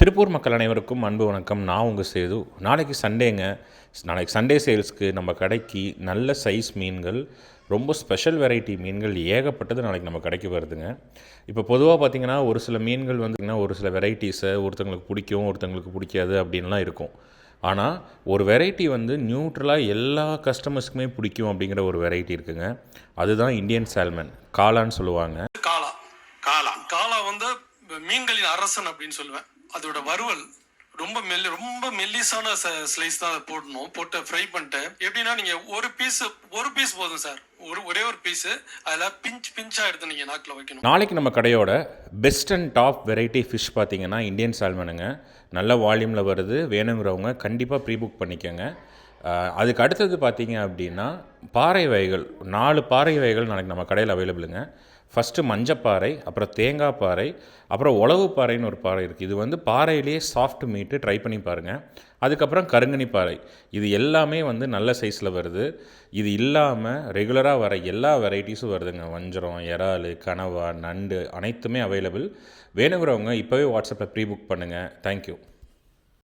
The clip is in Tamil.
திருப்பூர் மக்கள் அனைவருக்கும் அன்பு வணக்கம். நான் உங்கள் சேது. நாளைக்கு சண்டேங்க. நாளைக்கு சண்டே சேல்ஸ்க்கு நம்ம கடைக்கு நல்ல சைஸ் மீன்கள் ரொம்ப ஸ்பெஷல் வெரைட்டி மீன்கள் ஏகப்பட்டது நாளைக்கு நம்ம கடைக்கு வருதுங்க. இப்போ பொதுவாக பார்த்தீங்கன்னா ஒரு சில மீன்கள் வந்துங்கன்னா ஒரு சில வெரைட்டிஸை ஒருத்தங்களுக்கு பிடிக்கும் ஒருத்தங்களுக்கு பிடிக்காது அப்படின்லாம் இருக்கும். ஆனால் ஒரு வெரைட்டி வந்து நியூட்ரலாக எல்லா கஸ்டமர்ஸ்க்குமே பிடிக்கும் அப்படிங்கிற ஒரு வெரைட்டி இருக்குங்க. அதுதான் இந்தியன் சால்மன் காளான்னு சொல்லுவாங்க. காளா. காளா. காளா வந்து மீன்களின் அரசன் அப்படின்னு சொல்லுவேன். அதோட வறுவல் ரொம்ப மெல்லி ரொம்ப மெல்லிசான ஸ்லைஸ் தான் அதை போடணும். போட்டு ஃப்ரை பண்ணிட்டேன். எப்படின்னா நீங்கள் ஒரு பீஸ் ஒரு பீஸ் போதும் சார் ஒரு ஒரே ஒரு பீஸ் அதில் பிஞ்ச் பிஞ்சாக எடுத்து நீங்கள் நாக்கில் வைக்கணும். நாளைக்கு நம்ம கடையோட best and top variety fish பார்த்தீங்கன்னா இந்தியன் சால்மனுங்க நல்ல வால்யூமில் வருது. வேணுங்கிறவங்க கண்டிப்பாக ப்ரீ புக் பண்ணிக்கோங்க அதுக்கு அடுத்தது பார்த்தீங்க அப்படின்னா பாறை வகைகள். நாலு பாறை வகைகள் நாளைக்கு நம்ம கடையில் அவைலபிளுங்க ஃபஸ்ட்டு மஞ்சப்பாறை அப்புறம் தேங்காய் பாறை அப்புறம் உழவு பாறைன்னு ஒரு பாறை இருக்குது இது வந்து பாறையிலேயே சாஃப்ட் மீட்டு ட்ரை பண்ணி பாருங்கள் அதுக்கப்புறம் கருங்கணி பாறை இது எல்லாமே வந்து நல்ல சைஸில் வருது. இது இல்லாமல் ரெகுலராக வர எல்லா வெரைட்டிஸும் வருதுங்க. வஞ்சரம் இறால் கனவா நண்டு அனைத்துமே அவைலபிள் வேணுங்கிறவங்க இப்போவே வாட்ஸ்அப்பில் ப்ரீ புக் பண்ணுங்கள் தேங்க்யூ